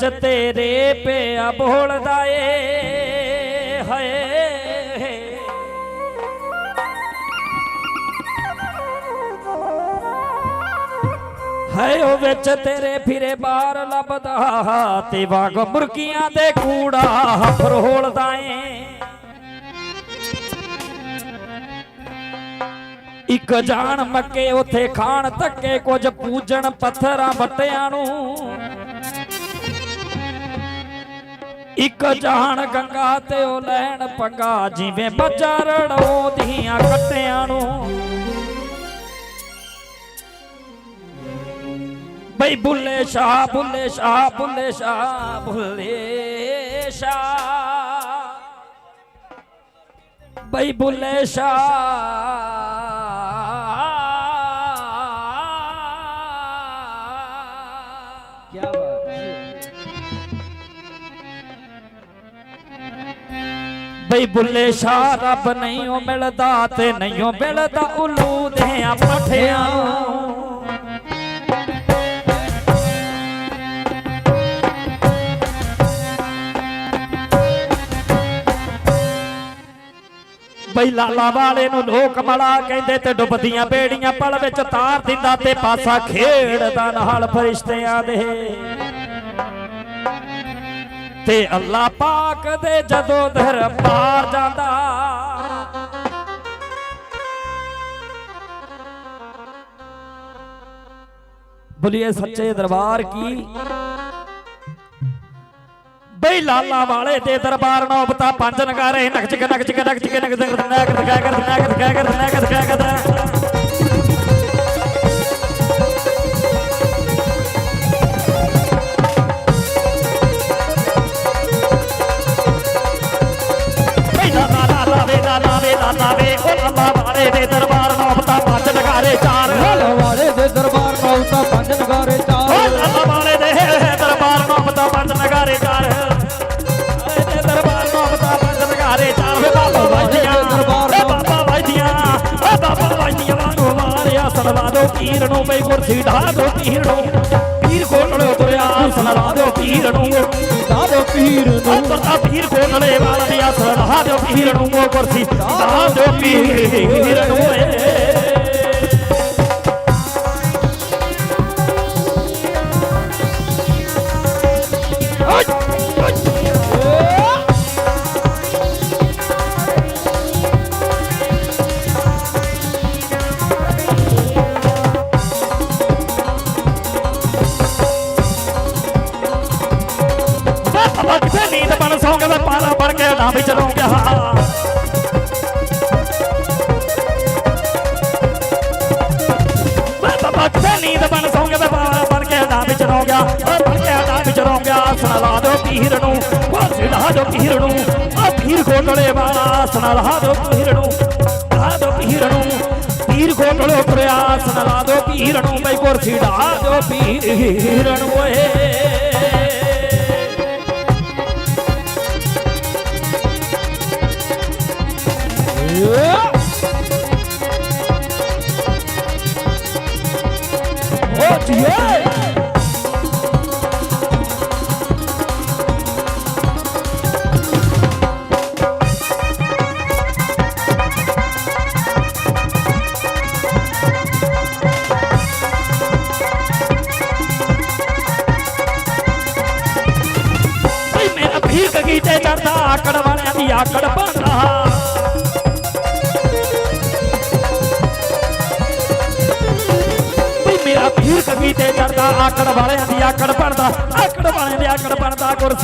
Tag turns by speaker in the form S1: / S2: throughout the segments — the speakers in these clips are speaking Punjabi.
S1: ਚ ਤੇਰੇ ਪਿਆ ਬੋਲਦਾ ਏ ਹਾਏ ਹਾਏ। ਉਹ ਵਿੱਚ ਤੇਰੇ ਫਿਰੇ ਬਾਹਰ ਲੱਭਦਾ, ਤੇ ਵਾਂਗ ਮੁਰਕੀਆਂ ਤੇ ਕੂੜਾ ਫਰੋਲਦਾ ਏ ਇੱਕ ਜਾਣ ਮੱਕੇ ਉਥੇ ਖਾਣ ਧੱਕੇ ਕੁਝ ਪੂਜਣ ਪੱਥਰਾਂ ਵੱਟਿਆਂ ਨੂੰ। ਇੱਕ ਜਾਣ ਗੰਗਾ ਤੇ ਉਹ ਲੈਣ ਪੰਗਾ, ਜਿਵੇਂ ਬੱਜਾ ਦੀਆਂ ਕੱਟਿਆਂ ਨੂੰ। ਬਈ ਬੁੱਲੇ ਸ਼ਾਹ ਬੁੱਲੇ ਸ਼ਾਹ ਬੁੱਲੇ ਸ਼ਾਹ ਬੁੱਲੇ ਸ਼ਾਹ। ਬਈ ਬੁੱਲੇ ਸ਼ਾਹ। ਬਈ ਬੁੱਲੇ ਸ਼ਾਹ, ਰੱਬ ਨਹੀਂ ਉਹ ਮਿਲਦਾ ਤੇ ਨਹੀਂ ਉਹ ਮਿਲਦਾ ਉਲੂ ਦੇ ਆ ਪਠਿਆਂ ਬਈ ਲਾਲਾ ਵਾਲੇ ਨੂੰ ਲੋਕ ਮਲਾ ਕਹਿੰਦੇ ਤੇ ਡੁੱਬਦੀਆਂ ਬੇੜੀਆਂ ਪਲ ਵਿੱਚ ਤਾਰ ਦਿੰਦਾ ਤੇ ਪਾਸਾ ਖੇਡਦਾ ਨਾਲ ਫਰਿਸ਼ਤਿਆਂ ਦੇ। ਤੇ ਅੱਲਾ ਪਾਕ ਦੇ ਜਦੋਂ ਦਰਬਾਰ ਜਾਂਦਾ ਬੋਲੀਏ ਸੱਚੇ ਦਰਬਾਰ ਕੀ ਬਈ ਲਾਲਾ ਵਾਲੇ ਦੇ ਦਰਬਾਰ ਨੌਬਤਾ ਪੰਜ ਨਗਾਰੇ ਨਕਚ ਕੇ ਨਕਚ ਕੇ ਨਕਚ ਕੇ ਨਕਚ ਕੇ ਨਕਚ ਕੇ ਨਕਚ ਕੇ ਨਕਚ ਕੇ ਨਕਚ ਕੇ ਲਾਲਾ ਵੇ ਲਾਲਾ ਵੇ ਲਾਲਾ ਵੇ ਉਹ ਲਾਲਾ ਵਾਲੇ ਦੇ ਦਰਬਾਰ ਨੌਬਤਾ ਪੰਜ ਨਗਾਰੇ ਚਾਰ।
S2: ਲਾਲਾ ਵਾਲੇ ਦੇ ਦਰਬਾਰ ਨਾਲ ਤਾਂ ਪੰਜ ਨਗਾਰੇ
S1: ਓ
S2: ਚਾਰ
S1: ਲਾਲਾ ਵਾਲੇ ਦੇ ਦਰਬਾਰ ਨੌਬਤਾ ਪੰਜ ਨਗਾਰੇ ਚਾਰ। ਵਾਲੇ ਦੇ ਦਰਬਾਰ ਨੌਬਤਾ ਪੰਜ ਨਗਾਰੇ ਚਾਰ। ਵੇ ਬਾਬਾ ਵਾਜੀਆਂ ਏ ਬਾਬਾ ਵਾਜੀਆਂ ਏ ਬਾਬਾ ਵਾਜੀਆਂ ਵਾਂਗੂ ਮਾਰਿਆ ਸਲਵਾ ਦੋ ਪੀਰ ਨੂੰ ਬਈ ਕੁਰਸੀ ਢਾ ਦੋ ਪੀਰ ਨੂੰ ਪੀਰ ਕੋਟਲੇ ਤੁਰਿਆ ਸਲਾਹ ਦਿਓ ਪੀਰ ਨੂੰ।
S2: ਦਾ ਦਿਓ ਪੀਰ ਨੂੰ।
S1: ਤੁਰਦਾ ਪੀਰ ਕੋਟਲੇ ਵਾਲਿਆ ਸਲਾਹ ਦਿਓ ਪੀਰ ਨੂੰ ਕੁਰਸੀ ਦਾ ਦਿਓ ਪੀਰ ਨੂੰ। ਰਹੂੰਗਾ ਸੁਣਾ ਲਾ ਦੋ ਪੀਰ ਨੂੰ ਓ ਸਿਧਾ ਦੋ ਪੀਰ ਨੂੰ। ਆ ਪੀਰ ਕੋਟਲੇ ਵਾਲਾ ਸੁਣਾ ਲਾ ਦੋ ਪੀਰ ਨੂੰ, ਲਾ ਦੋ ਪੀਰ ਨੂੰ। ਪੀਰ ਕੋਟਲੇ ਪ੍ਰਯਾਸ ਸੁਣਾ ਲਾ ਦੋ ਪੀਰ ਨੂੰ, ਬਈ ਕੁਰਸੀ ਢਾ ਦੋ ਪੀਰ ਨੂੰ ਓਏ।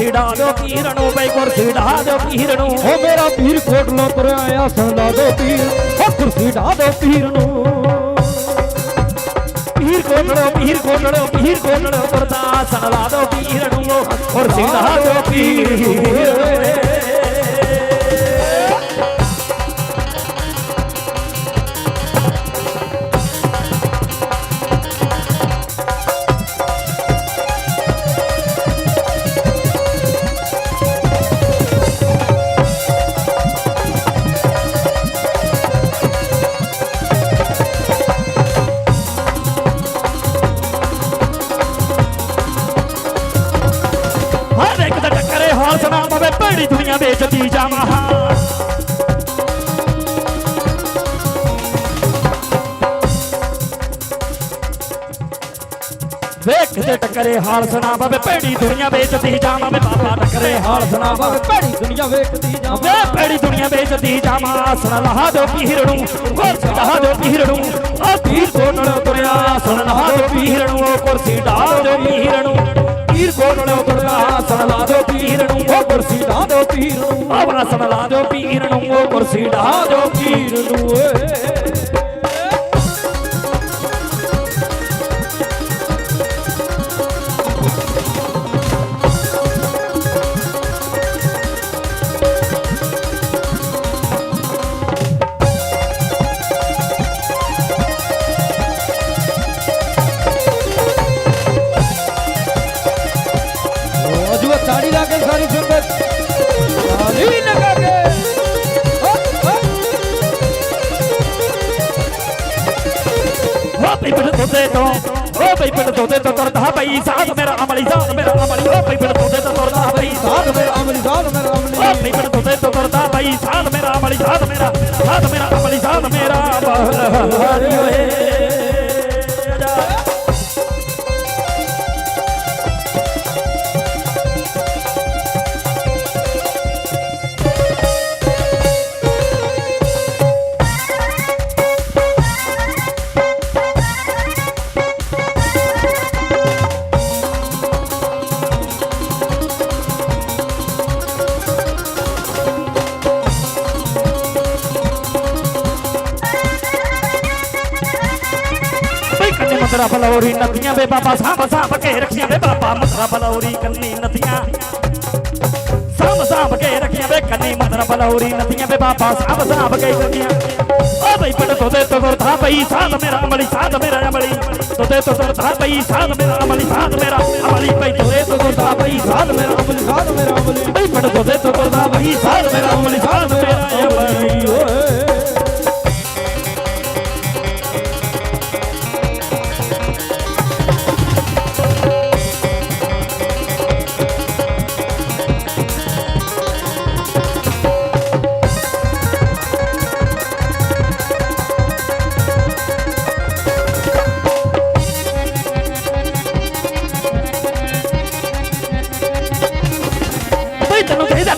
S1: ਕੁਰਸੀ ਢਾ ਦਿਓ ਪੀਰ ਨੂੰ ਬਈ ਕੁਰਸੀ ਢਾ ਦਿਓ ਪੀਰ ਨੂੰ।
S2: ਓ ਮੇਰਾ ਪੀਰ ਕੋਟਲੋਂ ਤੁਰਿਆ ਆਇਆ ਸੰਦਾ ਦੋ ਪੀਰ। ਓ ਕੁਰਸੀ ਢਾ ਦੋ ਪੀਰ ਨੂੰ।
S1: ਪੀਰ ਕੋਟੜੋ ਪੀਰ ਕੋਟੜੋ ਪੀਰ ਕੋਟੜੋ ਤੁਰਦਾ ਸਲਾ ਦਿਓ ਪੀਰ ਨੂੰ। ਕੁਰਸੀ ਢਾ ਦਿਓ ਪੀਰ। ਦੁਨੀਆ ਜਾਵਾਂ ਵੇਖ ਤੇ ਟੱਕਰੇ ਹਾਲ ਸੁਣਾ ਬਾਬੇ, ਭੈੜੀ ਦੁਨੀਆ ਵੇਚਦੀ ਜਾਵਾਂ ਵੇ ਬਾਬਾ ਟੱਕਰੇ ਹਾਲ ਸੁਣਾ
S2: ਬਾਬੇ, ਭੈੜੀ ਦੁਨੀਆ ਵੇਖਦੀ
S1: ਵੇ ਭੈੜੀ ਦੁਨੀਆ ਵੇਚਦੀ ਜਾਵਾਂ, ਸੁਣ ਲਹਾ ਦੋ ਪੀਰ ਨੂੰ ਕੁਰਸੀ ਢਾਹ ਦੋ ਪੀਰ ਨੂੰ ਆ ਪੀਰ ਕੋਟਲੇ ਉਤਰਿਆ ਸੁਣ ਲਹਾ ਦੋ ਪੀਰ ਨੂੰ ਕੁਰਸੀ ਢਾਹ ਦੋ ਪੀਰ ਨੂੰ ਪੀਰ ਕੋਟਲੇ ਉਤਰਿਆ ਸੁਣ ਲਾ ਦੋ ਪੀਰ ਨੂੰ, ਉਹ ਕੁਰਸੀ ਢਾਹ ਦੋ ਪੀਰ ਨੂੰ। ਆਵਰਾ ਸੁਣ ਲਾ ਦੋ ਪੀਰ ਨੂੰ, ਉਹ ਕੁਰਸੀ ਢਾਹ ਦੋ ਪੀਰ
S2: ਨੂੰ, ਓਏ। ਹੋ
S1: ਬਈ ਤੋਂ ਤੁਰਦਾ ਪਈ ਸਾਧ ਮੇਰਾ ਅਮਲੀ, ਸਾਧ ਮੇਰਾ ਅਮਲੀ। ਹੋ ਬਈ ਪਿੰਡ ਤੋਦੇ ਤੋਂ ਤੁਰਦਾ ਪਈ
S2: ਸਾਧ ਮੇਰਾ ਅਮਲੀ, ਸਾਧ ਮੇਰਾ ਅਮਲੀ।
S1: ਓ ਬਈ ਪਿੰਡ ਤੋਦੇ ਤੋਂ ਤੁਰਦਾ ਪਈ ਸਾਧ ਮੇਰਾ ਅਮਲੀ, ਸਾਧ ਮੇਰਾ ਸਾਧ ਮੇਰਾ ਅਮਲੀ, ਸਾਧ ਮੇਰਾ ਬਹਰੀ ਓਏ ਬਈ ਕੰਨੇ ਮਤਰਾ ਬਲੌਰੀ ਨਦੀਆਂ ਵੇ ਬਾਬਾ ਸਾਂਭ ਸਾਂਭ ਕੇ ਰੱਖੀਆਂ ਵੇ ਬਾਬਾ ਮਤਰਾ ਬਲੌਰੀ ਕੰਨੀ ਨਦੀਆਂ। ਸਾਂਭ ਸਾਂਭ ਕੇ ਰੱਖੀਆਂ ਵੇ ਕੰਨੀ ਮਤਰਾ ਬਲੌਰੀ ਨਦੀਆਂ ਵੇ ਬਾਬਾ ਸਾਂਭ ਸਾਂਭ ਕੇ ਰੱਖੀਆਂ। ਓ ਬਈ ਪਿੰਡ ਤੋਦੇ ਤੋਂ ਤੁਰਦਾ ਪਈ, ਸਾਧ ਮੇਰਾ ਅਮਲੀ, ਸਾਧ ਮੇਰਾ ਅਮਲੀ। ਤੋਦੇ ਤੋਂ ਤੁਰਦਾ ਪਈ, ਸਾਧ ਮੇਰਾ ਅਮਲੀ, ਸਾਧ ਮੇਰਾ ਅਮਲੀ। ਬਈ ਤੋਦੇ ਤੋਂ ਤੁਰਦਾ ਪਈ, ਸਾਧ ਮੇਰਾ ਅਮਲੀ,
S2: ਸਾਧ ਮੇਰਾ ਅਮਲੀ।
S1: ਬਈ ਪਿੰਡ ਤੋਦੇ ਤੋਂ ਤੁਰਦਾ ਪਈ, ਸਾਧ ਮੇਰਾ ਅਮਲੀ, ਸਾਧ ਮੇਰਾ ਅਮਲੀ।
S2: ਓਏ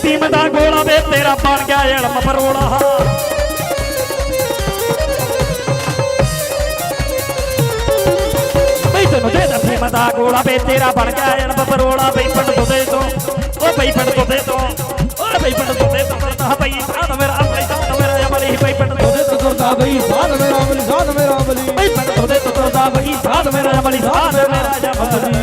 S1: ਟੀਮ ਦਾ ਗੋਲਾ ਵੇ ਤੇਰਾ ਬਣ ਗਿਆ ਇਲਮ ਪਰੋਲਾ ਬਈ ਤੈਨੂੰ ਚਾਹੀਦਾ ਟੀਮ ਦਾ ਗੋਲਾ ਵੇ ਤੇਰਾ ਬਣ ਗਿਆ ਇਲਮ ਪਰੋਲਾ ਬਈ ਪਿੰਡ ਦੁੱਦੇ ਤੋਂ। ਓ ਬਈ ਪਿੰਡ ਦੁੱਦੇ ਤੋਂ। ਓ ਬਈ ਪਿੰਡ ਦੁੱਦੇ ਤੋਂ। ਕਰਦਾ ਬਈ ਸਾਧ ਮੇਰਾ ਅਮਲੀ ਸਾਧ ਮੇਰਾ ਅਮਲੀ। ਬਈ ਪਿੰਡ ਦੁੱਦੇ
S2: ਤੇ। ਤੁਰਦਾ ਬਈ ਸਾਧ ਮੇਰਾ ਅਮਲੀ ਸਾਧ ਮੇਰਾ ਅਮਲੀ।
S1: ਬਈ ਪਿੰਡ ਦੁੱਦੇ ਤੋਂ ਕਰਦਾ ਬਈ ਸਾਧ ਮੇਰਾ ਅਮਲੀ ਸਾਧ ਮੇਰਾ ਅਮਲੀ।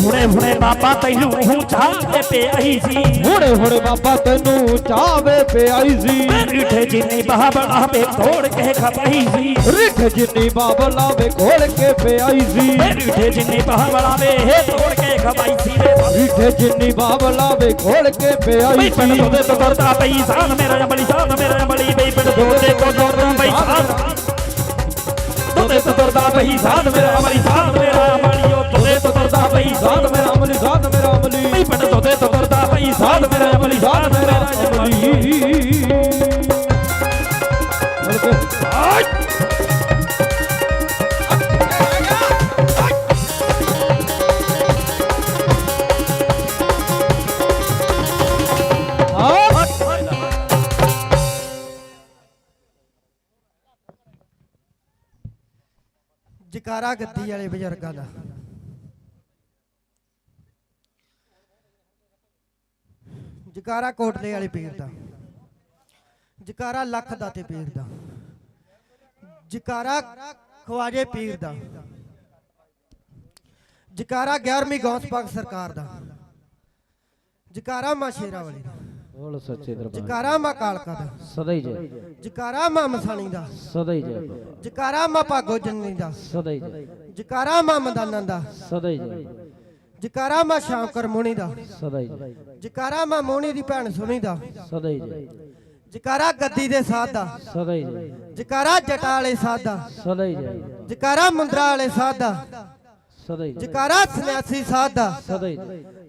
S1: ਹੁਣੇ ਹੁਣੇ ਬਾਬਾ ਤੈਨੂੰ ਹੂੰ ਚਾਹੇ ਪਿਆਈ ਸੀ
S2: ਹੁਣੇ ਹੁਣੇ ਬਾਬਾ ਤੈਨੂੰ ਚਾਵੇ ਪਿਆਈ ਸੀ
S1: ਰੀਠੇ ਜਿੰਨੀ ਬਾਬਲਾ ਵੇ ਤੋੜ ਕੇ ਖਪਾਈ ਸੀ
S2: ਰਿੱਠ ਜਿੰਨੀ ਬਾਬਲਾ ਵੇ ਖੋਲ ਕੇ ਪਿਆਈ ਸੀ
S1: ਰੀਠੇ ਜਿੰਨੀ ਬਾਬਲਾ ਵੇ ਤੋੜ ਕੇ ਖਪਾਈ ਸੀ
S2: ਰਿੱਠ ਜਿੰਨੀ ਬਾਬਲਾ ਵੇ ਖੋਲ ਕੇ ਪਿਆਈ
S1: ਪਿੰਡ
S2: ਸੀ
S1: ਦੋਦੇ ਤੋਂ ਤੁਰਦਾ ਪਈ ਸਾਧ ਮੇਰਾ ਅਮਲੀ ਸਾਧ ਮੇਰਾ ਅਮਲੀ ਬਈ ਪਿੰਡ ਦੋਦੇ ਤੋਂ ਤੁਰਦਾ ਪਈ ਸਾਧ ਦੋਦੇ ਤੋਂ ਤੁਰਦਾ ਪਈ ਸਾਧ ਮੇਰਾ ਅਮਲੀ ਸਾਧ ਮੇਰਾ ਦੋਦੇ ਤੋਂ ਤੁਰਦਾ ਪਈ
S2: ਸਾਧ ਮੇਰਾ ਅਮਲੀ, ਸਾਧ ਮੇਰਾ ਅਮਲੀ।
S1: ਬਈ ਪਿੰਡ ਦੋਦੇ ਤੋਂ ਤੁਰਦਾ ਪਈ ਸਾਧ ਮੇਰਾ ਅਮਲੀ, ਸਾਧ ਮੇਰਾ ਅਮਲੀ।
S3: ਜਕਾਰਾ ਗੱਦੀ ਵਾਲੇ ਬਜ਼ੁਰਗਾਂ ਦਾ। ਜਕਾਰਾ ਕੋਟਲੇ ਵਾਲੇ ਪੀਰ ਦਾ। ਜਕਾਰਾ ਲੱਖ ਦਾਤੇ ਪੀਰ ਦਾ। ਜਕਾਰਾ ਖਵਾਜੇ ਪੀਰ ਦਾ। ਜਕਾਰਾ 11ਵੀਂ ਗੌਸ ਪਾਕ ਸਰਕਾਰ ਦਾ। ਜਕਾਰਾ ਮਾਂ ਸ਼ੇਰਾ ਵਾਲੀ ਦਾ।
S2: ਬੋਲ ਸੱਚੇ ਦਰਬਾਰ।
S3: ਜਕਾਰਾ ਮਾਂ ਕਾਲਕਾ ਦਾ।
S2: ਸਦਾ ਹੀ ਜੈ।
S3: ਜਕਾਰਾ ਮਾਂ ਮਸਾਣੀ ਦਾ।
S2: ਸਦਾ ਹੀ ਜੈ
S3: ਜਕਾਰਾ ਮਾਂ ਭਾਗੋ ਜੰਨੀ ਦਾ।
S2: ਸਦਾ ਹੀ ਜੈ।
S3: ਜਕਾਰਾ ਮਾਂ ਮਦਾਨਾਂ ਦਾ।
S2: ਸਦਾ ਹੀ ਜੈ।
S3: ਜਕਾਰਾ ਮਾਂ ਸ਼ਾਮਕਰ ਮੋਣੀ ਦਾ।
S2: ਸਦਾ ਹੀ।
S3: ਜਕਾਰਾ ਮਾਂ ਮੋਣੀ ਦੀ ਭੈਣ ਸੁਣੀ ਦਾ।
S2: ਸਦਾ ਹੀ ਜੈ।
S3: ਜਕਾਰਾ ਗੱਦੀ ਦੇ ਸਾਧ ਦਾ।
S2: ਸਦਾ ਹੀ ਜੈ।
S3: ਜਕਾਰਾ ਜਟਾ ਵਾਲੇ ਸਾਧ ਦਾ।
S2: ਸਦਾ ਹੀ ਜੈ।
S3: ਜਕਾਰਾ ਮੁੰਦਰਾ ਵਾਲੇ ਸਾਧ ਦਾ।
S2: ਸਦਾ ਹੀ
S3: ਜਕਾਰਾ ਸੰਨਿਆਸੀ ਸਾਧ ਦਾ।
S2: ਸਦਾ ਹੀ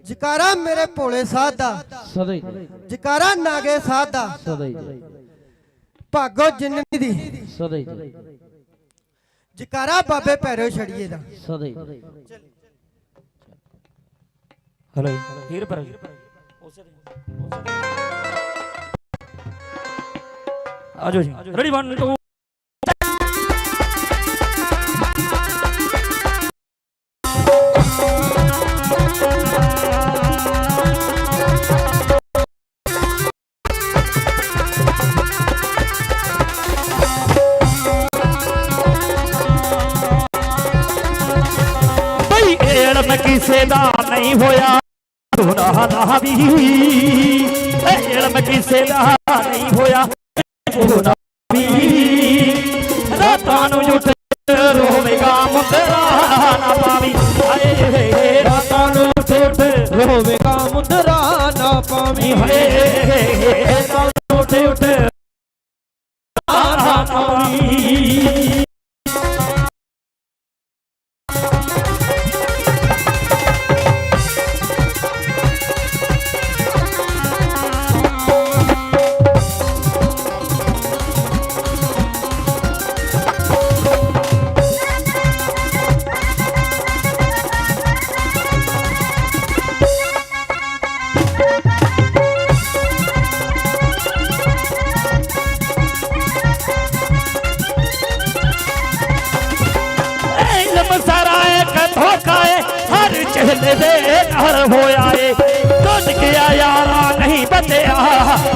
S3: ਜਕਾਰਾ ਮੇਰੇ ਭੋਲੇ ਸਾਧ ਦਾ।
S2: ਸਦਾ ਹੀ
S3: ਜਕਾਰਾ ਨਾਗੇ ਸਾਧ ਦਾ।
S2: ਸਦਾ ਹੀ
S3: ਭਾਗੋ ਜਿੰਨੀ ਦੀ।
S2: ਸਦਾ ਹੀ
S3: ਜਕਾਰਾ ਬਾਬੇ ਭੈਰੋ ਛੜੀਏ ਦਾ।
S2: ਸਦਾ ਹੀ
S1: ਹਲੋ ਹੀਰ ਪਰ ਉਸੇ ਦੇ ਆਜੋ ਜੀ ਰੈਡੀ 1 2 ਗੁਨਾਹ ਵੀ ਇਹ ਇਲਮ ਕਿਸੇ ਦਾ ਨਹੀਂ ਹੋਇਆ ਗੁਨਾਹ ਵੀ ਰਾਤਾਂ ਨੂੰ ਉੱਠ ਰੋਵੇਗਾ ਮੁੰਦਰਾ ਨਾ ਪਾਵੀ। ਹਾਏ ਰਾਤਾਂ ਨੂੰ ਉੱਠ
S2: ਰੋਵੇਗਾ ਮੁੰਦਰਾ ਨਾ ਪਾਵੀ
S1: ਹਾਏ ਦੇ ਨਾਲ ਹੋਇਆ ਏ। ਟੁੱਟ ਗਿਆ ਯਾਰਾ ਨਹੀਂ ਬਚਿਆ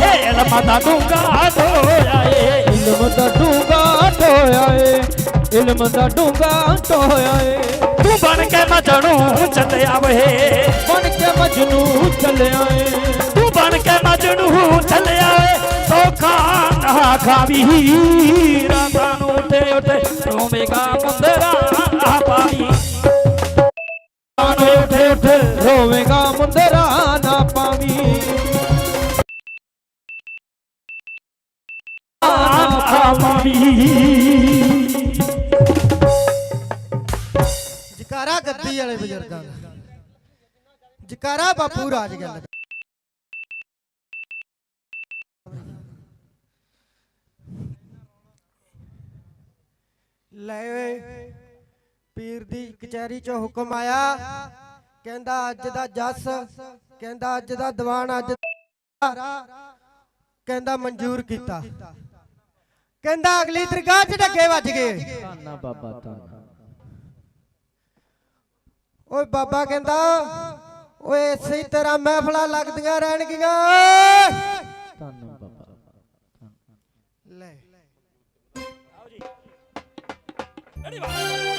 S1: ਇਹ ਇਲਮ ਦਾ ਡੂੰਗਾ ਹੋਇਆ ਏ।
S2: ਇਲਮ ਦਾ ਡੂੰਗਾ ਟੋਇਆ ਏ। ਇਲਮ ਦਾ ਡੂੰਗਾ ਟੋਇਆ ਏ।
S1: ਤੂੰ ਬਣ ਕੇ ਮਜਣੂ ਚੱਲਿਆ ਵੇ।
S2: ਬਣ ਕੇ ਮਜਨੂ ਚੱਲਿਆ ਏ।
S1: ਤੂੰ ਬਣ ਕੇ ਮਜਣੂ ਚੱਲਿਆ ਏ ਧੋਖਾ ਨਾ ਖਾਵੀ। ਰਾਤਾਂ ਨੂੰ ਉੱਤੇ ਉੱਤੇ ਰੋਵੇਗਾ ਮੁੰਦਰਾ ਆ ਪਾਈ ਨੂੰ ਉੱਤੇ ਉੱਤੇ
S2: ਰੋਵੇਗਾ ਮੁੰਦਰਾ ਨਾ ਪਾਵੀ।
S3: ਜਕਾਰਾ ਗੱਦੀ ਵਾਲੇ ਬਜ਼ੁਰਗਾਂ ਦਾ। ਜਕਾਰਾ ਬਾਪੂ ਰਾਜ ਗੱਲ ਦਾ ਲੈ ਓਏ। ਦੀ ਕਚਹਿਰੀ ਚੋਂ ਹੁਕਮ ਆਇਆ। ਕਹਿੰਦਾ ਅੱਜ ਦਾ ਜੱਸ ਕਹਿੰਦਾ ਅੱਜ ਦਾ ਦੀਵਾਨ ਅੱਜ ਕਹਿੰਦਾ ਮਨਜ਼ੂਰ ਕੀਤਾ। ਕਹਿੰਦਾ ਅਗਲੀ ਦਰਗਾਹ 'ਚ ਡੱਗੇ ਵੱਜ ਗਏ।
S2: ਤਾਨਾ ਬਾਬਾ ਤਾਨਾ
S3: ਓਏ ਬਾਬਾ ਕਹਿੰਦਾ ਓਏ ਇਸੇ ਤਰ੍ਹਾਂ ਮਹਿਫਲਾਂ ਲੱਗਦੀਆਂ ਰਹਿਣਗੀਆਂ।
S2: ਤਾਨਾ ਬਾਬਾ
S3: ਲੈ।
S1: ਇਹ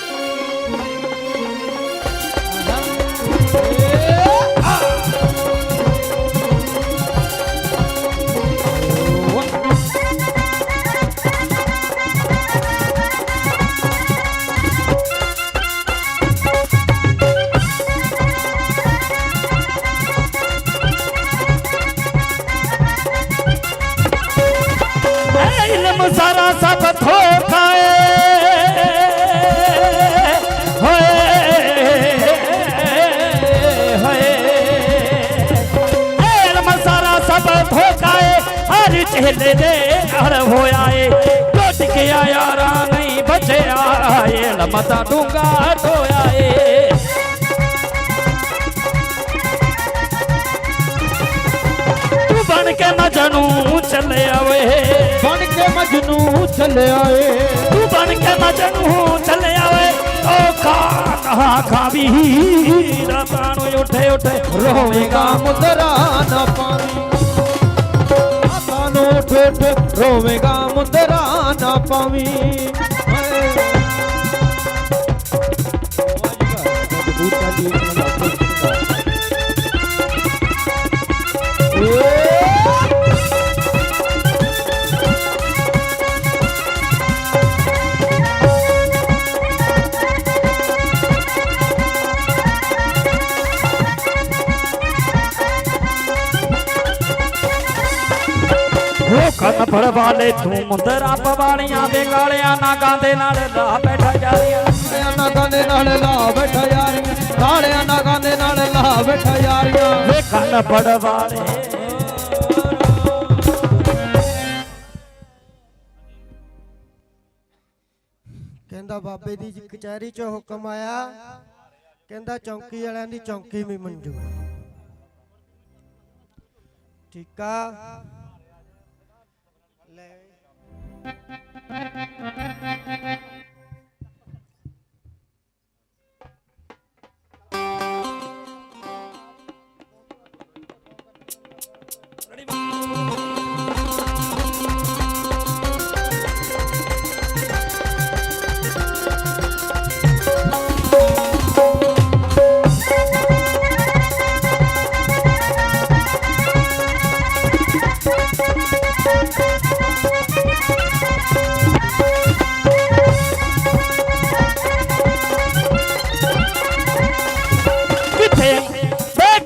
S1: ਚਿਹਲੇ ਦੇ ਨਾਲ ਹੋਇਆ ਏ। ਟੁੱਟ ਗਿਆ ਯਾਰਾ ਨਹੀਂ ਬਚਿਆ ਏ ਇਲਮ ਦਾ ਡੂੰਗਾ ਟੋਇਆ ਏ। ਤੂੰ ਬਣ ਕੇ ਮਜਨੂ ਚੱਲਿਆ ਵੇ
S2: ਬਣ ਕੇ ਮਜਨੂ ਚੱਲਿਆ ਏ
S1: ਤੂੰ ਬਣ ਕੇ ਮਜਨੂ ਚੱਲਿਆ ਵੇ ਓ ਖਾ ਕਹਾ ਖਾਵੀ। ਰਾਤਾਂ ਨੂੰ ਉੱਠੇ ਉੱਠੇ
S2: ਰੋਵੇਗਾ। ਮੁੰਦਰਾ ਨੂੰ ਠੋਠ ਰੋਵੇਗਾ ਮੁੰਦਰਾ ਨਾ ਪਾਵੀ।
S1: ਫੜ ਵਾਲੇ ਤੂੰ ਮੁੰਦਰਾ ਪਵਾਲੀਆਂ ਦੇ ਗਾਲਿਆਂ ਨਾਗਾਂ ਦੇ ਨਾਲ ਲਾ ਬੈਠਾ ਜਾਰੀਆਂ
S2: ਕਾਲਿਆਂ ਨਾਗਾਂ ਦੇ ਨਾਲ ਲਾ ਬੈਠਾ ਯਾਰੀਆਂ ਕਾਲਿਆਂ ਨਾਗਾਂ ਦੇ ਨਾਲ ਲਾ ਬੈਠਾ ਯਾਰੀਆਂ
S1: ਵੇ ਕੰਨ ਫੜ ਵਾਲੇ
S3: ਕਹਿੰਦਾ ਬਾਬੇ ਦੀ ਜੀ ਕਚਹਿਰੀ 'ਚੋਂ ਹੁਕਮ ਆਇਆ। ਕਹਿੰਦਾ ਚੌਂਕੀ ਵਾਲਿਆਂ ਦੀ ਚੌਂਕੀ ਵੀ ਮਨਜ਼ੂਰ। ਠੀਕ ਆ?
S1: ਕਿੱਥੇ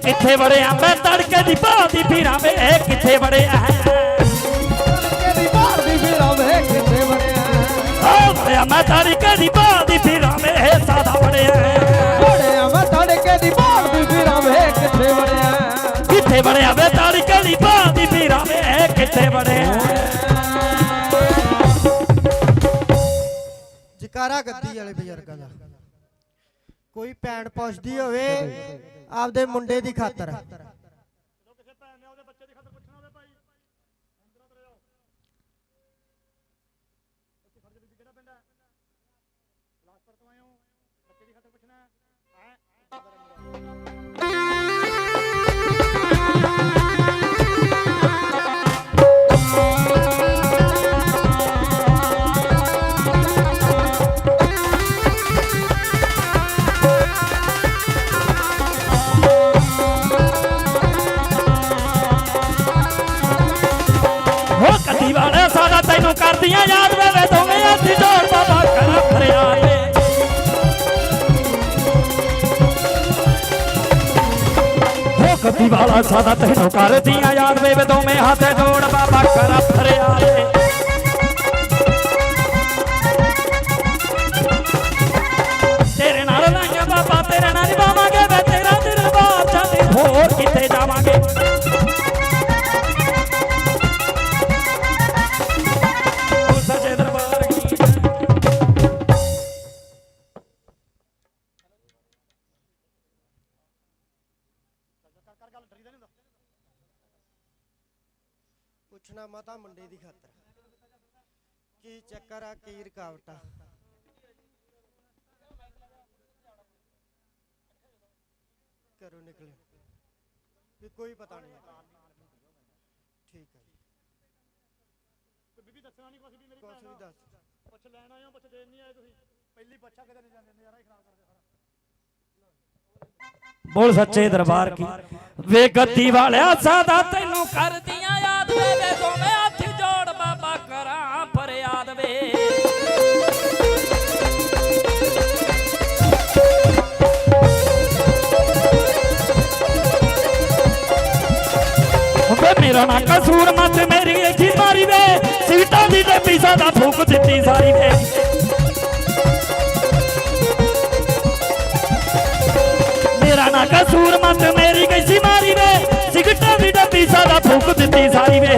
S1: ਕਿੱਥੇ ਵੜਿਆ? ਮੈਂ ਤੜਕੇ ਦੀ ਭਾਦੀ ਫਿਰਾਂ ਵੇ ਕਿੱਥੇ ਵੜਿਆ
S2: ਕਿਹਦੀ ਬਾਹਰ ਦੀ ਫਿਰਾਂ ਵੇ ਕਿੱਥੇ ਬਣਿਆ
S1: ਓ ਵੜਿਆ, ਮੈਂ ਤੜਕੇ ਦੀ ਭਾਦੀ ਫਿਰਾਂ ਵੇ ਸਾਦਾ ਵੜਿਆ।
S2: ਘੋੜਿਆਂ ਮੈਂ ਤੜਕੇ ਦੀ ਬਾਹਰ ਫਿਰਾਂ ਵੇ ਕਿੱਥੇ ਬਣਿਆ
S1: ਕਿੱਥੇ ਵੜਿਆ ਵੇ, ਤੜਕੇ ਦੀ ਭਾਦੀ ਫਿਰਾਂ ਵੇ ਕਿੱਥੇ ਵੜਿਆ?
S3: ਜਕਾਰਾ ਗੱਦੀ ਵਾਲੇ ਬਜ਼ੁਰਗਾਂ ਦਾ। ਕੋਈ ਭੈਣ ਪੁੱਛਦੀ ਹੋਵੇ ਆਪਦੇ ਮੁੰਡੇ ਦੀ ਖਾਤਰ।
S1: ਹੋ ਵਾਲਾ ਸਾਡਾ ਤੈਨੂੰ ਕਰਦੀਆਂ ਯਾਦ ਵੇ ਦੋਵੇਂ ਹੱਥ ਜੋੜ ਬਾਬਾ ਕਰ ਫਰਿਆਦ ਤੇਰੇ ਨਾਲ ਲਾਈਆਂ ਬਾਬਾ, ਤੇਰੇ ਨਾਲ ਨਿਭਾਵਾਂਗੇ ਵੇ, ਤੇਰਾ ਦਰਬਾਰ ਜਾਂਦੇ ਹੋਰ ਕਿੱਥੇ ਜਾਵਾਂਗੇ।
S3: ਪੁੱਛਣਾ ਮਾਤਾ ਮੁੰਡੇ ਦੀ ਖਾਤਰ। ਕੀ ਚੱਕਰ ਆ ਕੀ ਰਕਾਵਟ ਆ? ਘਰੋਂ ਨਿਕਲੇ। ਵੀ ਕੋਈ ਪਤਾ ਨਹੀਂ। ਠੀਕ ਹੈ ਜੀ। ਬੀਬੀ ਦੱਸਣਾ ਨਹੀਂ ਕੁਝ ਵੀ ਮੇਰੀ ਵੀ ਦੱਸ।
S1: ਪੁੱਛ ਲੈਣ ਆਏ ਹੋ ਪੁੱਛ ਦੇਣ ਨਹੀਂ ਆਏ ਤੁਸੀਂ। ਪਹਿਲੀ ਪੁੱਛਾ ਕਿਤੇ ਨਹੀਂ ਜਾਂਦੇ ਨਜ਼ਾਰਾ ਹੀ ਖਰਾਬ ਕਰਦੇ ਬੋਲ ਸੱਚੇ ਦਰਬਾਰ ਕੀ। ਵੇ ਗੱਦੀ ਵਾਲਿਆ, ਸਾਦਾ ਤੈਨੂੰ ਕਰਦੀਆਂ ਯਾਦ ਵੇ ਵੇ ਦੋਵੇਂ ਹੱਥ ਜੋੜ ਬਾਬਾ ਕਰਾਂ ਫਰਿਆਦ ਵੇ। ਵੇ ਮੇਰਾ ਨਾ ਕਸੂਰ ਮਤ ਮੇਰੀ ਅੱਖੀ ਮਾਰੀ ਵੇ, ਸੀਟਾਂ ਦਿੱਤੀ ਸਾਰੀ ਵੇ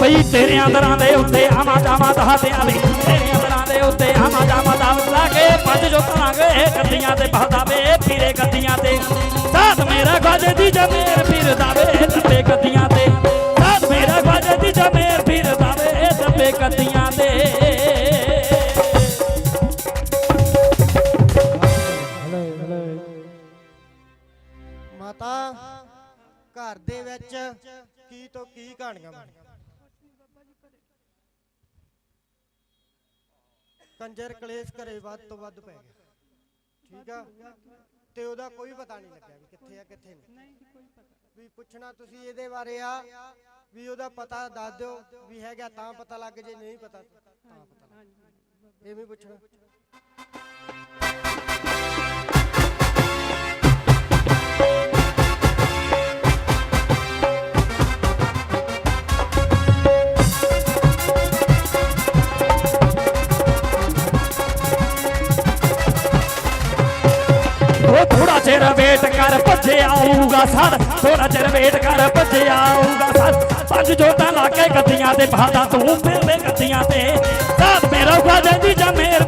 S1: ਪਈ ਤੇਰੇ ਅੰਦਰਾਂ ਦੇ ਉੱਤੇ ਆਵਾ ਜਾਵਾਂ ਦਹਾਦਿਆਂ ਲਈ ਤੇਰੇ ਅੰਦਰਾਂ ਦੇ ਉੱਤੇ ਆਵਾਂ ਜਾਵਾਂ ਦਾ ਲਾਗੇ ਪੰਜ ਜੋ ਕਰਾਂਗੇ ਗੱਦੀਆਂ ਤੇ ਬਹਦਾ ਵੇ ਪੀਰੇ ਗੱਦੀਆਂ ਤੇ ਸਾਥ ਮੇਰਾ ਗਾਜੇ ਦੀ ਜਮੇਰ ਫਿਰਦਾ ਵੇ
S3: ਕਹਾਣੀਆਂ ਕੰਜਰ ਕਲੇਸ਼ ਘਰੇ ਵੱਧ ਤੋਂ ਵੱਧ ਪੈ ਗਿਆ। ਠੀਕ ਆ? ਤੇ ਉਹਦਾ ਕੋਈ ਪਤਾ ਨਹੀਂ ਲੱਗਿਆ ਵੀ ਕਿੱਥੇ ਆ ਕਿੱਥੇ ਨਹੀਂ। ਵੀ ਪੁੱਛਣਾ ਤੁਸੀਂ ਇਹਦੇ ਬਾਰੇ ਆ ਵੀ ਉਹਦਾ ਪਤਾ ਦੱਸ ਦਿਓ ਵੀ ਹੈਗਾ ਤਾਂ ਪਤਾ ਲੱਗ ਜੇ ਨਹੀਂ ਪਤਾ ਤਾਂ ਪਤਾ ਲੱਗ ਇਹ ਵੀ ਪੁੱਛਣਾ।
S1: ਉਹ ਥੋੜਾ ਚਿਰ ਵੇਟ ਕਰ, ਭੱਜੇ ਆਊਗਾ ਸਰ। ਥੋੜਾ ਚਿਰ ਵੇਟ ਕਰ, ਭੱਜੇ ਆਊਗਾ ਸਰ। ਪੰਜ ਜੋਤਾਂ ਲਾ ਕੇ ਗੱਦੀਆਂ ਤੇ ਪਾਦਾ ਤੂੰ ਫਿਰਦੇ ਗੱਦੀਆਂ ਤੇ। ਸਾਥ ਮੇਰਾ ਖਾ ਜਾਂਦੀ ਜਾਂ ਮੇਰਾ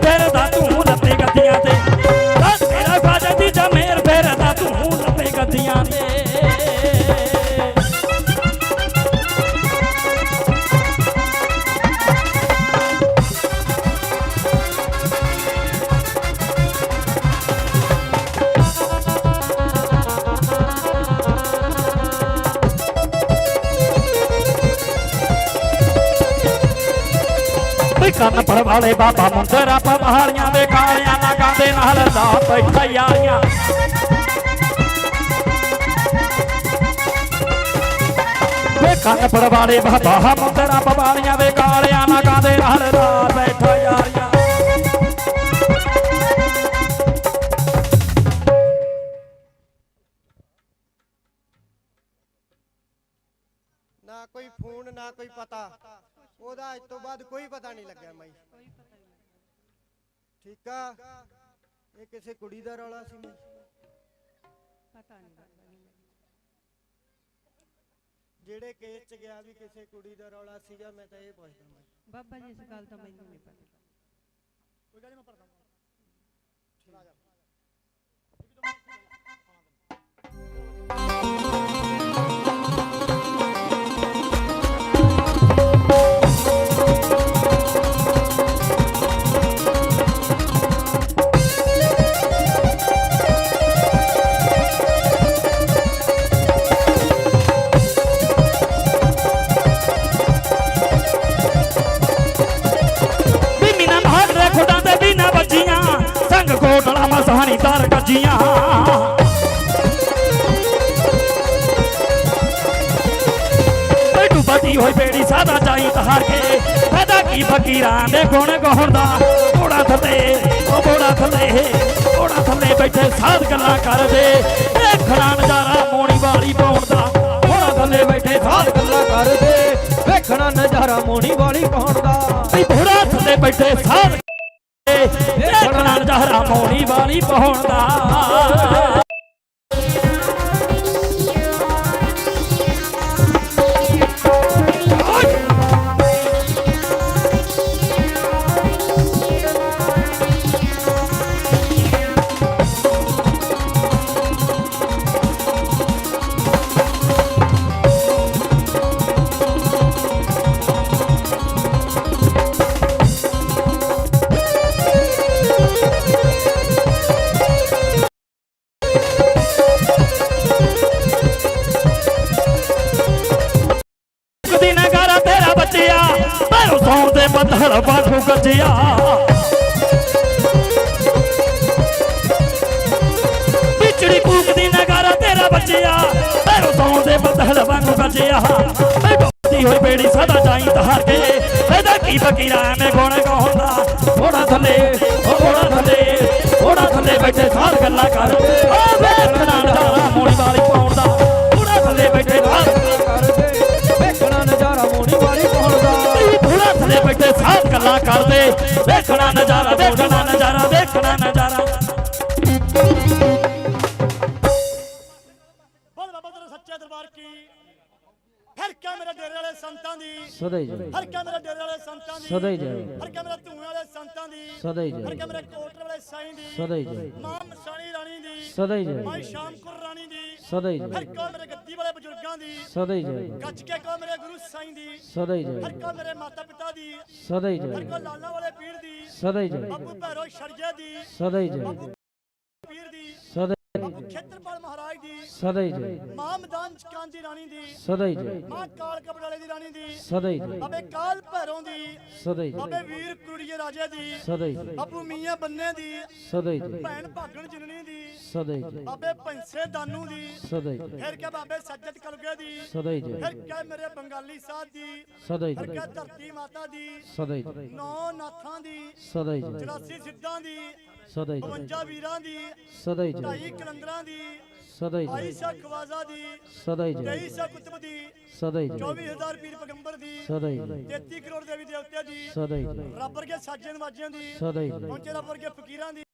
S1: ਕੰਨ ਪੜ ਬਾਬਾ ਮੁੰਦਰਾ ਪਹਾੜੀਆਂ ਦੇ ਕਾਲਿਆਂ ਨਾ ਗਾਉਂਦੇ ਨਾਲ ਲਾ ਬੈਠਾ ਯਾਰੀਆਂ ਵੇ ਕੰਨ ਪੜ ਬਾਬਾ ਮੁੰਦਰਾ ਪਹਾੜੀਆਂ ਦੇ ਕਾਲਿਆਂ ਨਾ ਗਾਉਂਦੇ ਨਾਲ ਲਾ ਬੈਠਾ ਯਾਰੀਆਂ
S3: ਤੋਂ ਬਾਅਦ ਕੋਈ ਪਤਾ ਨਹੀਂ ਲੱਗਿਆ ਮਾਈ। ਠੀਕ ਆ? ਇਹ ਕਿਸੇ ਕੁੜੀ ਦਾ ਰੌਲਾ ਸੀ ਮਾਈ।
S4: ਪਤਾ ਨਹੀਂ ਬਾਬਾ ਜੀ।
S3: ਜਿਹੜੇ ਕੇਸ ਚ ਗਿਆ ਵੀ ਕਿਸੇ ਕੁੜੀ ਦਾ ਰੌਲਾ ਸੀਗਾ ਮੈਂ ਤਾਂ ਇਹ ਪੁੱਛਦਾ ਮਾਈ।
S4: ਬਾਬਾ ਜੀ ਇਸ ਗੱਲ ਦਾ ਮੈਨੂੰ ਨਹੀਂ ਪਤਾ।
S1: ਵੀ ਬੈਠੂ ਹੋਈ ਬੇੜੀ ਸਾਦਾ ਜਾਈ ਤਹਾਰ ਕੇ। ਫਾਇਦਾ ਕੀ ਫਕੀਰਾਂ ਦੇ ਗੁਣ ਗਾਉਣ ਦਾ? ਘੋੜਾ ਥੱਲੇ, ਉਹ ਘੋੜਾ ਥੱਲੇ ਘੋੜਾ ਥੱਲੇ ਬੈਠੇ ਸਾਧ ਗੱਲਾਂ ਕਰਦੇ। ਦੇਖਣਾ ਨਜ਼ਾਰਾ ਮੋਣੀ ਵਾਲੀ ਪਾਉਣ ਦਾ। ਘੋੜਾ ਥੱਲੇ ਬੈਠੇ ਸਾਧ
S2: ਗੱਲਾਂ ਕਰਦੇ। ਵੇਖਣਾ ਨਜ਼ਾਰਾ ਮੋਣੀ ਵਾਲੀ ਪਾਉਣ ਦਾ।
S1: ਵੀ ਘੋੜਾ ਥੱਲੇ ਬੈਠੇ ਸਾਧ ਦੇਖਣਾ ਨਜ਼ਾਰਾ ਮੋਣੀ ਵਾਲੀ ਪਾਉਣ ਦਾ। ਸਦਾ
S2: ਹੀ ਜੈ
S5: ਹਰ ਕਾ ਮੇਰੇ ਡੇਰੇ ਵਾਲੇ ਸੰਤਾਂ ਦੀ
S2: ਸਦਾ ਹੀ ਜੈ
S5: ਹਰ ਕਾ ਮੇਰੇ ਧੂਏ ਵਾਲੇ ਸੰਤਾਂ ਦੀ
S2: ਸਦਾ ਹੀ
S5: ਹਰ
S2: ਜੈ
S5: ਕਾ ਮੇਰੇ ਕੋਟਰ ਵਾਲੇ ਸਾਈਂ ਦੀ
S2: ਸਦਾ ਹੀ ਜੈ
S5: ਮਾਂ ਮਸਾਣੀ ਰਾਣੀ ਦੀ
S2: ਸਦਾ ਹੀ
S5: ਮਾਈ
S2: ਜੈ
S5: ਸ਼ਾਮਕੁਰ ਰਾਣੀ ਦੀ
S2: ਸਦਾ ਹੀ
S5: ਹਰ
S2: ਜੈ
S5: ਕਾ ਮੇਰੇ ਗੱਦੀ ਵਾਲੇ ਬਜ਼ੁਰਗਾਂ ਦੀ
S2: ਸਦਾ ਹੀ ਜੈ
S5: ਗੱਜ ਕੇ ਕੋ ਮੇਰੇ ਗੁਰੂ ਸਾਈਂ ਦੀ
S2: ਸਦਾ ਹੀ
S5: ਹਰ
S2: ਜੈ
S5: ਕਾ ਮੇਰੇ ਮਾਤਾ ਪਿਤਾ ਦੀ
S2: ਸਦਾ ਹੀ
S5: ਹਰ
S2: ਜੈ
S5: ਕਾ ਲਾਲਾ ਵਾਲੇ ਪੀਰ ਦੀ
S2: ਸਦਾ ਹੀ ਜੈ
S5: ਬਾਬੂ ਭੈਰੋ ਸ਼ਰਜੇ ਦੀ
S2: ਸਦਾ ਹੀ ਜੈ
S5: ਪੀਰ ਦੀ
S2: ਸਦਾ
S5: ਖੇਤਰਪਾਲ ਮਹਾਰਾਜ ਦੀ
S2: ਸਦਾ ਹੀ ਜੈ
S5: ਮਾਂ ਮਦਾਨ ਚਕਾਨ ਦੀ ਰਾਣੀ ਦੀ
S2: ਸਦਾ ਹੀ ਜੈ
S5: ਮਾਂ ਕਾਲ ਕਬੜਾਲੇ ਦੀ ਰਾਣੀ ਦੀ
S2: ਸਦਾ ਹੀ ਜੈ
S5: ਬਾਬੇ ਕਾਲ ਭੈਰੋਂ ਦੀ
S2: ਸਦਾ ਹੀ
S5: ਬਾਬੇ
S2: ਜੈ
S5: ਵੀਰ ਕੁੜੀਏ ਰਾਜੇ ਦੀ
S2: ਸਦਾ ਹੀ ਜੈ
S5: ਬਾਬੂ ਮੀਆਂ ਬੰਨੇ ਦੀ
S2: ਸਦਾ ਹੀ ਜੈ
S5: ਭੈਣ ਭਾਗਣ ਜਨਨੀ ਦੀ
S2: ਸਦਾ ਹੀ ਜੈ
S5: ਬਾਬੇ ਪੰਸੇ ਦਾਨੂ ਦੀ
S2: ਸਦਾ ਹੀ ਜੈ
S5: ਫਿਰ ਕੇ ਬਾਬੇ ਸੱਜਦ ਕਲਗੇ ਦੀ
S2: ਸਦਾ ਹੀ
S5: ਫਿਰ
S2: ਜੈ
S5: ਕੇ ਮੇਰੇ ਬੰਗਾਲੀ ਸਾਧ ਦੀ
S2: ਸਦਾ ਹੀ
S5: ਫਿਰ
S2: ਜੈ
S5: ਕੇ ਧਰਤੀ ਮਾਤਾ ਦੀ
S2: ਸਦਾ ਹੀ ਜੈ
S5: ਨੌ ਨਾਥਾਂ ਦੀ
S2: ਸਦਾ ਹੀ ਜੈ
S5: 84 ਸਿੱਧਾਂ ਦੀ
S2: ਸਦਾ ਹੀ ਜੈ
S5: 52 ਵੀਰਾਂ ਦੀ
S2: ਸਦਾ ਹੀ ਜੈ
S5: ਕਲੰਦਰਾਂ ਦੀ
S2: ਸਦਾ ਹੀ
S5: 22
S2: ਜੈ
S5: ਸੌ ਖਵਾਜ਼ਾ ਦੀ
S2: ਸਦਾ ਹੀ ਜੈ
S5: 23 ਸੌ ਕੁਤਬ ਦੀ
S2: ਸਦਾ ਹੀ ਜੈ
S5: 24000 ਪੀਰ ਪੈਗੰਬਰ ਦੀ
S2: ਸਦਾ ਹੀ ਜੈ
S5: 33 ਕਰੋੜ ਦੇਵੀ ਦੇਵਤਿਆਂ ਦੀ
S2: ਸਦਾ ਹੀ ਜੈ
S5: ਰੱਬ ਵਰਗੇ ਸਾਜੇ ਨਵਾਜਿਆਂ ਦੀ
S2: ਸਦਾ ਹੀ ਜੈ
S5: ਪਹੁੰਚੇ ਰੱਬ ਵਰਗੇ ਫਕੀਰਾਂ ਦੀ